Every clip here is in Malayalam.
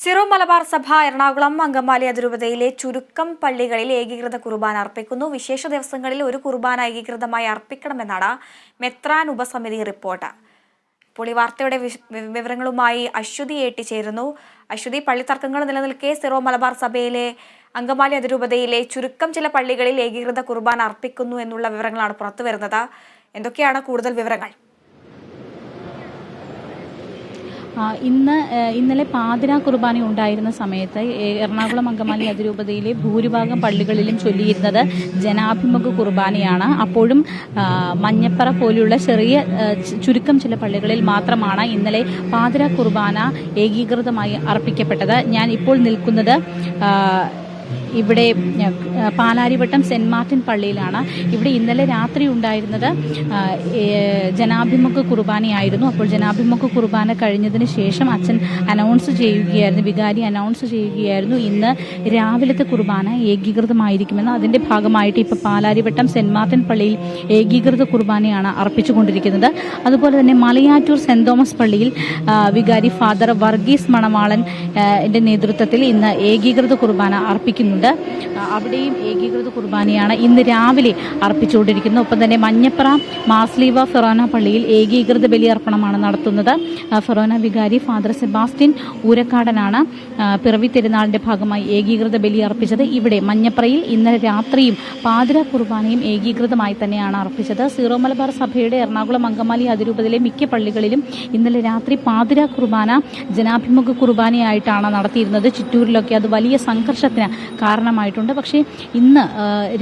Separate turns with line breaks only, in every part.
സിറോ മലബാർ സഭ എറണാകുളം അങ്കമാലി അതിരൂപതയിലെ ചുരുക്കം പള്ളികളിൽ ഏകീകൃത കുർബാന അർപ്പിക്കുന്നു. വിശേഷ ദിവസങ്ങളിൽ ഒരു കുർബാന ഏകീകൃതമായി അർപ്പിക്കണമെന്നാണ് മെത്രാൻ ഉപസമിതി റിപ്പോർട്ട്. ഇപ്പോൾ ഈ വാർത്തയുടെ വിവരങ്ങളുമായി അശ്വതി ഏട്ടിച്ചേരുന്നു. അശ്വതി പള്ളിത്തർക്കങ്ങൾ നിലനിൽക്കെ സിറോ മലബാർ സഭയിലെ അങ്കമാലി അതിരൂപതയിലെ ചുരുക്കം ചില പള്ളികളിൽ ഏകീകൃത കുർബാന അർപ്പിക്കുന്നു എന്നുള്ള വിവരങ്ങളാണ് പുറത്തു വരുന്നത് എന്തൊക്കെയാണ് കൂടുതൽ വിവരങ്ങൾ
ആ, ഇന്ന് ഇന്നലെ പാതിരാ കുർബാന ഉണ്ടായിരുന്ന സമയത്ത് എറണാകുളം അങ്കമാലി അതിരൂപതയിലെ ഭൂരിഭാഗം പള്ളികളിലും ചൊല്ലിയിരുന്നത് ജനാഭിമുഖ കുർബാനയാണ്. അപ്പോഴും മഞ്ഞപ്പറ പോലെയുള്ള ചെറിയ ചുരുക്കം ചില പള്ളികളിൽ മാത്രമാണ് ഇന്നലെ പാതിരാ കുർബാന ഏകീകൃതമായി അർപ്പിക്കപ്പെട്ടത്. ഞാൻ ഇപ്പോൾ നിൽക്കുന്നത് ഇവിടെ പാലാരിവട്ടം സെന്റ് മാർട്ടിൻ പള്ളിയിലാണ്. ഇവിടെ ഇന്നലെ രാത്രി ഉണ്ടായിരുന്നത് ജനാഭിമുഖ കുർബാനയായിരുന്നു അപ്പോൾ ജനാഭിമുഖ കുർബാന കഴിഞ്ഞതിന് ശേഷം അച്ഛൻ അനൗൺസ് ചെയ്യുകയായിരുന്നു വികാരി അനൗൺസ് ചെയ്യുകയായിരുന്നു. ഇന്ന് രാവിലത്തെ കുർബാന ഏകീകൃതമായിരിക്കുമെന്ന് അതിന്റെ ഭാഗമായിട്ട് ഇപ്പോൾ പാലാരിവട്ടം സെന്റ് മാർട്ടിൻ പള്ളിയിൽ ഏകീകൃത കുർബാനയാണ് അർപ്പിച്ചുകൊണ്ടിരിക്കുന്നത്. അതുപോലെ തന്നെ മലയാറ്റൂർ സെന്റ് തോമസ് പള്ളിയിൽ വികാരി ഫാദർ വർഗീസ് മണവാളൻ നേതൃത്വത്തിൽ ഇന്ന് ഏകീകൃത കുർബാന അർപ്പിക്കുന്നുണ്ട് ആ, അവിടെയും ഏകീകൃത കുർബാനയാണ് ഇന്ന് രാവിലെ അർപ്പിച്ചുകൊണ്ടിരിക്കുന്നത്. ഒപ്പം തന്നെ മഞ്ഞപ്ര മാസ്ലീവ ഫെറോന പള്ളിയിൽ ഏകീകൃത ബലിയർപ്പണമാണ് നടത്തുന്നത്. ഫെറോന വികാരി ഫാദർ സെബാസ്റ്റ്യൻ ഊരക്കാടനാണ്. പിറവി തിരുനാളിന്റെ ഭാഗമായി ഏകീകൃത ബലി അർപ്പിച്ചത്. ഇവിടെ മഞ്ഞപ്രയിൽ ഇന്നലെ രാത്രിയും പാതിര കുർബാനയും ഏകീകൃതമായി തന്നെയാണ് അർപ്പിച്ചത്. സീറോ മലബാർ സഭയുടെ എറണാകുളം അങ്കമാലി അതിരൂപതയിലെ മിക്ക പള്ളികളിലും ഇന്നലെ രാത്രി പാതിര കുർബാന ജനാഭിമുഖ കുർബാനയായിട്ടാണ് നടത്തിയിരുന്നത്. ചിറ്റൂരിലൊക്കെ അത് വലിയ സംഘർഷത്തിന് കാരണമായിട്ടുണ്ട്. പക്ഷേ ഇന്ന്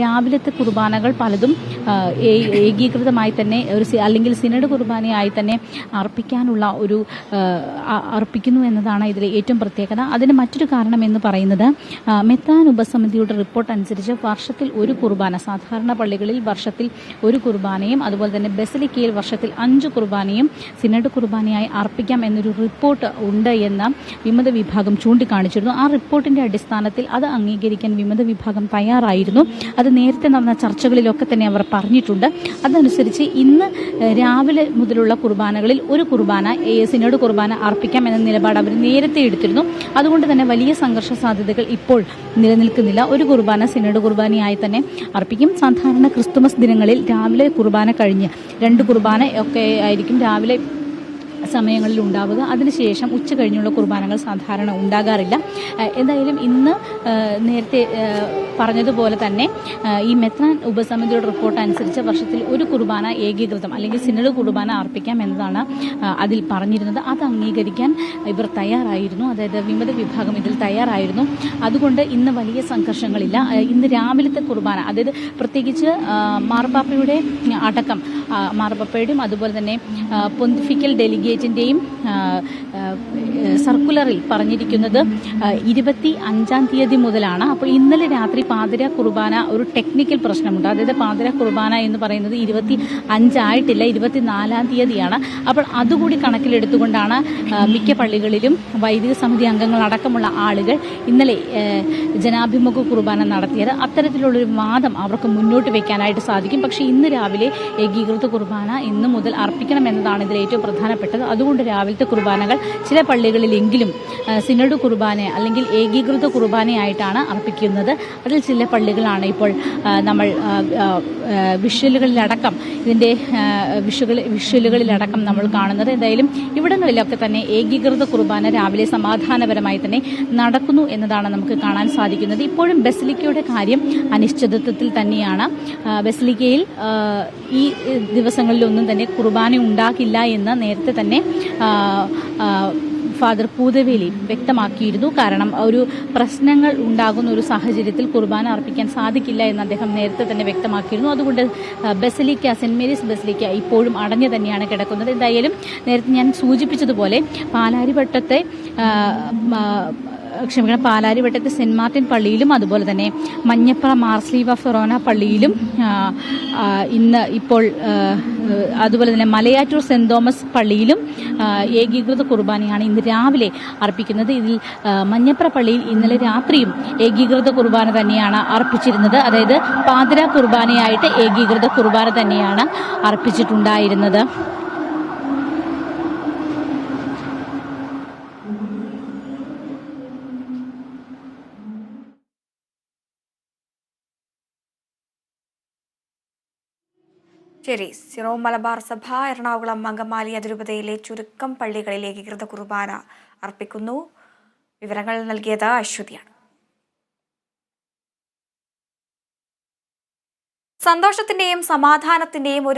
രാവിലത്തെ കുർബാനകൾ പലതും ഏകീകൃതമായി തന്നെ ഒരു അല്ലെങ്കിൽ സിനഡ് കുർബാനയായി തന്നെ അർപ്പിക്കാനുള്ള ഒരു അർപ്പിക്കുന്നു എന്നതാണ് ഇതിലെ ഏറ്റവും പ്രത്യേകത. അതിന് മറ്റൊരു കാരണം എന്ന് പറയുന്നത് മെത്താൻ ഉപസമിതിയുടെ റിപ്പോർട്ട് അനുസരിച്ച് വർഷത്തിൽ ഒരു കുർബാന സാധാരണ പള്ളികളിൽ വർഷത്തിൽ ഒരു കുർബാനയും അതുപോലെ തന്നെ ബസലിക്കയിൽ വർഷത്തിൽ അഞ്ച് കുർബാനയും സിനഡ് കുർബാനയായി അർപ്പിക്കാം എന്നൊരു റിപ്പോർട്ട് ഉണ്ട് എന്ന് വിമത വിഭാഗം ചൂണ്ടിക്കാണിച്ചിരുന്നു. ആ റിപ്പോർട്ടിന്റെ അടിസ്ഥാനത്തിൽ അത് അംഗീകരിക്കാൻ വിമത വിഭാഗം തയ്യാറായിരുന്നു. അത് നേരത്തെ നടന്ന ചർച്ചകളിലൊക്കെ തന്നെ അവർ പറഞ്ഞിട്ടുണ്ട്. അതനുസരിച്ച് ഇന്ന് രാവിലെ മുതലുള്ള കുർബാനകളിൽ ഒരു കുർബാന എ എസിനോട് കുർബാന അർപ്പിക്കാം എന്ന നിലപാട് അവർ നേരത്തെ എടുത്തിരുന്നു. അതുകൊണ്ട് തന്നെ വലിയ സംഘർഷ സാധ്യതകൾ ഇപ്പോൾ നിലനിൽക്കുന്നില്ല. ഒരു കുർബാന സിനോട് കുർബാനയായി തന്നെ അർപ്പിക്കും. സാധാരണ ക്രിസ്തുമസ് ദിനങ്ങളിൽ രാവിലെ കുർബാന കഴിഞ്ഞ് രണ്ട് കുർബാന ഒക്കെ ആയിരിക്കും. രാവിലെ സമയങ്ങളിൽ ഉണ്ടാവുക അതിനുശേഷം ഉച്ച കഴിഞ്ഞുള്ള കുർബാനകൾ സാധാരണ ഉണ്ടാകാറില്ല. എന്തായാലും ഇന്ന് നേരത്തെ പറഞ്ഞതുപോലെ തന്നെ ഈ മെത്രാൻ ഉപസമിതിയുടെ റിപ്പോർട്ട് അനുസരിച്ച് വർഷത്തിൽ ഒരു കുർബാന ഏകീകൃതം അല്ലെങ്കിൽ സിനഡ് കുർബാന അർപ്പിക്കാം എന്നതാണ് അതിൽ പറഞ്ഞിരുന്നത്. അത് അംഗീകരിക്കാൻ ഇവർ തയ്യാറായിരുന്നു. അതായത് വിമത വിഭാഗം ഇതിൽ തയ്യാറായിരുന്നു. അതുകൊണ്ട് ഇന്ന് വലിയ സംഘർഷങ്ങളില്ല. ഇന്ന് രാവിലത്തെ കുർബാന അതായത് പ്രത്യേകിച്ച് മാർപ്പാപ്പയുടെ അടക്കം മാർപ്പാപ്പയുടെയും അതുപോലെ തന്നെ പൊന്തിഫിക്കൽ പൊന്തിഫിക്കൽ ഡെലിഗേറ്റിന്റെയും സർക്കുലറിൽ പറഞ്ഞിരിക്കുന്നത് ഇരുപത്തി അഞ്ചാം തീയതി മുതലാണ്. അപ്പോൾ ഇന്നലെ രാത്രി പാതിര കുർബാന ഒരു ടെക്നിക്കൽ പ്രശ്നമുണ്ട്. അതായത് പാതിര കുർബാന എന്ന് പറയുന്നത് ഇരുപത്തി അഞ്ചായിട്ടില്ല ഇരുപത്തിനാലാം തീയതിയാണ്. അപ്പോൾ അതുകൂടി കണക്കിലെടുത്തുകൊണ്ടാണ് മിക്ക പള്ളികളിലും വൈദിക സമിതി അംഗങ്ങൾ അടക്കമുള്ള ആളുകൾ ഇന്നലെ ജനാഭിമുഖ കുർബാന നടത്തിയത്. അത്തരത്തിലുള്ളൊരു വാദം അവർക്ക് മുന്നോട്ട് വയ്ക്കാനായിട്ട് സാധിക്കും. പക്ഷേ ഇന്ന് രാവിലെ ഏകീകൃത കുർബാന ഇന്ന് മുതൽ അർപ്പിക്കണം എന്നതാണ് ഇതിൽ ഏറ്റവും പ്രധാനപ്പെട്ടത് അതുകൊണ്ട് രാവിലത്തെ കുർബാനകൾ ചില പള്ളികളിലെങ്കിലും സിനഡ് കുർബാന അല്ലെങ്കിൽ ഏകീകൃത കുർബാനയായിട്ടാണ് അർപ്പിക്കുന്നത്. അതിൽ ചില പള്ളികളാണ് ഇപ്പോൾ നമ്മൾ വിഷ്വലുകളിലടക്കം ഇതിന്റെ വിഷുകൾ വിഷ്വലുകളിലടക്കം നമ്മൾ കാണുന്നത്. എന്തായാലും ഇവിടങ്ങളിലൊക്കെ തന്നെ ഏകീകൃത കുർബാന രാവിലെ സമാധാനപരമായി തന്നെ നടക്കുന്നു എന്നതാണ് നമുക്ക് കാണാൻ സാധിക്കുന്നത്. ഇപ്പോഴും ബസിലിക്കയുടെ കാര്യം അനിശ്ചിതത്വത്തിൽ തന്നെയാണ്. ബസലിക്കയിൽ ഈ ദിവസങ്ങളിലൊന്നും തന്നെ കുർബാന ഉണ്ടാകില്ല എന്ന് നേരത്തെ തന്നെ ആ, ഫാദർ പൂതവേലി വ്യക്തമാക്കിയിരുന്നു. കാരണം ഒരു പ്രശ്നങ്ങൾ ഉണ്ടാകുന്ന ഒരു സാഹചര്യത്തിൽ കുർബാന അർപ്പിക്കാൻ സാധിക്കില്ല എന്ന് അദ്ദേഹം നേരത്തെ തന്നെ വ്യക്തമാക്കിയിരുന്നു. അതുകൊണ്ട് ബസലിക്ക സെന്റ് മേരീസ് ബസലിക്ക ഇപ്പോഴും അടഞ്ഞു തന്നെയാണ് കിടക്കുന്നത്. എന്തായാലും നേരത്തെ ഞാൻ സൂചിപ്പിച്ചതുപോലെ പാലാരിവട്ടത്തെ ക്ഷമിക്കണം പാലാരിവട്ടത്തെ സെന്റ് മാർട്ടിൻ പള്ളിയിലും അതുപോലെ തന്നെ മഞ്ഞപ്പുറ മാർസ്ലീവ ഫെറോന പള്ളിയിലും ഇന്ന് ഇപ്പോൾ അതുപോലെ തന്നെ മലയാറ്റൂർ സെന്റ് തോമസ് പള്ളിയിലും ഏകീകൃത കുർബാനയാണ് ഇന്ന് രാവിലെ അർപ്പിക്കുന്നത്. ഇതിൽ മഞ്ഞപ്പുറ പള്ളിയിൽ ഇന്നലെ രാത്രിയും ഏകീകൃത കുർബാന തന്നെയാണ് അർപ്പിച്ചിരുന്നത്. അതായത് പാതിര കുർബാനയായിട്ട് ഏകീകൃത കുർബാന തന്നെയാണ് അർപ്പിച്ചിട്ടുണ്ടായിരുന്നത്.
ശരി സിറോ മലബാർ സഭ എറണാകുളം അങ്കമാലി അതിരൂപതയിലെ ചുരുക്കം പള്ളികളിൽ ഏകീകൃത കുർബാന അർപ്പിക്കുന്നു. വിവരങ്ങൾ നൽകിയത് അശ്വതിയാണ്. സന്തോഷത്തിന്റെയും സമാധാനത്തിന്റെയും ഒരു